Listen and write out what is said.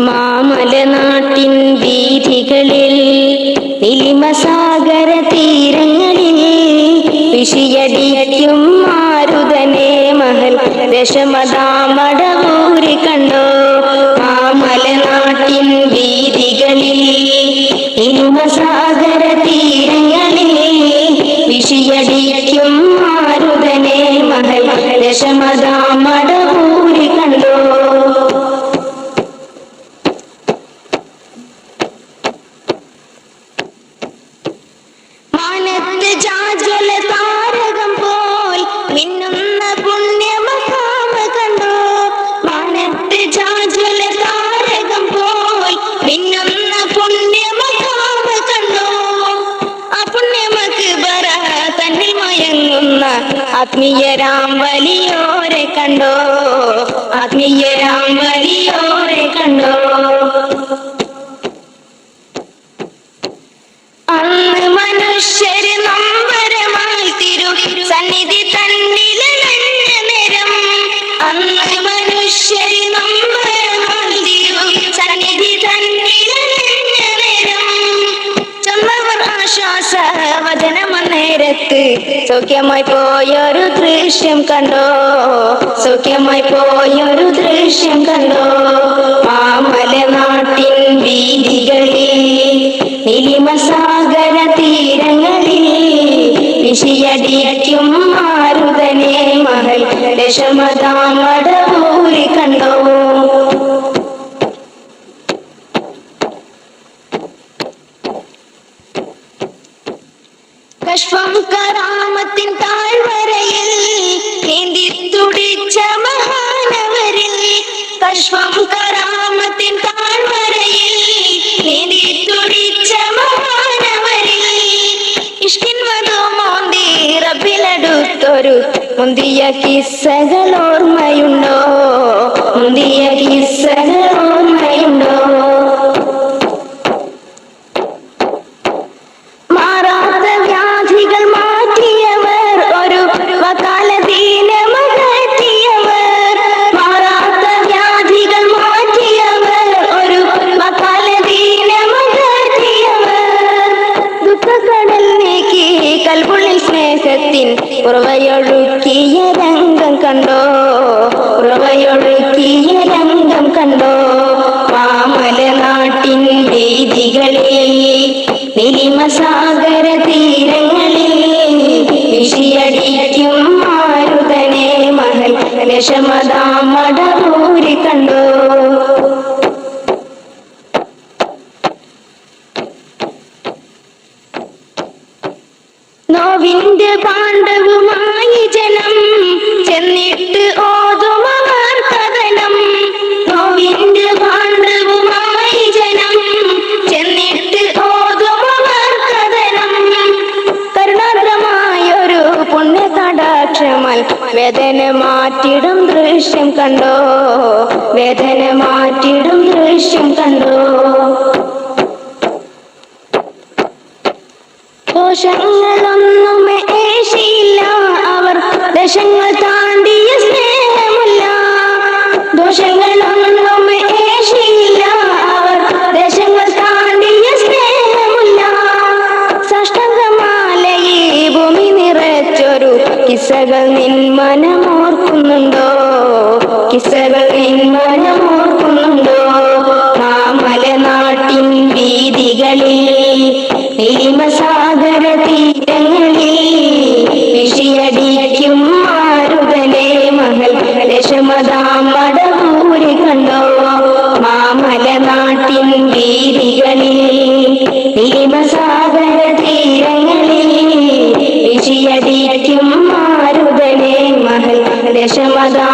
മാമലനാട്ടിൻ വീഥികളിൽ നിലിമസാഗര തീരങ്ങളിൽ വിഷിയടിക്കും മാരുതനെ മഹൽ. ദശമതാമടവൂരി കണ്ടോ? മാമലനാട്ടിൻ വീഥികളിൽ നിലിമസാഗര തീരങ്ങളിൽ വിഷിയടിക്കും മാരുതനെ മഹൽ. ദശമതാമടവൂരി പുണ്യമക്ക് തന്നിൽ മയങ്ങുന്ന ആത്മീയരാം വലിയോരെ കണ്ടോ? ആത്മീയരാം വലിയോരെ കണ്ടോ? അന്ന് മനുഷ്യര് നമ്പരമായി തിരു സന്നിധി തന്നിലണഞ്ഞ വചനമന്നേരത്ത് സൗഖ്യമായി പോയൊരു ദൃശ്യം കണ്ടോ? സൗഖ്യമായി പോയൊരു ദൃശ്യം കണ്ടോ? മാമലനാട്ടിൻ വീതികളിൽ നിലിമസാഗര തീരങ്ങളിൽ വിഷിയടിയും മാരുതനെ മകൾ ദശമതാമടവൂരി കഷ്പം കറാമത്തിൻ താഴ്വരയിൽ നീന്തി തുടിച്ച മഹാനവരിൽ കഷ്പം കറാമത്തിൻ താഴ്വരയിൽ നീന്തി തുടിച്ച മഹാനവരിൽ ഇഷ്കിൻ വധു മോന്തി റബ്ബിലടുത്തൊരു മുന്തിയ കിസ്സകൾ ഓർമ്മയുണ്ടോ? മുന്തിയ കിസ്സകൾ കൽപുള്ളിൽ സ്നേഹത്തിൻ ഉറവയൊഴുക്കിയ രംഗം കണ്ടോ? ഉറവയൊഴുക്കിയ രംഗം കണ്ടോ? മാമലനാട്ടിൻ വേദികളിൽ നിലിമസാഗര തീരങ്ങളിൽ വിഷിയടിക്കും മാരുതനെ മഹൽ. ദശമതാമടവൂരി കണ്ടോ നോവിന്റെ പാണ്ഡവുമായി ജനം ചെന്നിട്ട് ഓതുമവർ കഥനം നോവിന്റെ പാണ്ഡവുമായി ജനം ചെന്നിട്ട് ഓതുമവർ കഥനം കരുണാദ്രമായൊരു പുണ്യ വേദന മാറ്റിടും ദൃശ്യം കണ്ടോ? വേദന മാറ്റിടും ദൃശ്യം കണ്ടോ? ദോഷങ്ങളൊന്നുമേ ഏശിയില്ല. അവർ ദശങ്ങൾ താണ്ടിയ സ്നേഹമില്ല. ദോഷങ്ങളൊന്നുമേ ഏശിയില്ല. അവർ ദശങ്ങൾ താണ്ടിയ സ്നേഹമില്ല. സാഷ്ടാംഗമാലയെ ഭൂമി നിറച്ചൊരു കിസകൾ നിൻ മനമോ മലയും വീതികളിൽ. ഭീമസാഗര തീരങ്ങളിൽ വിഷയടിക്കും മഹൽ ദശമതാ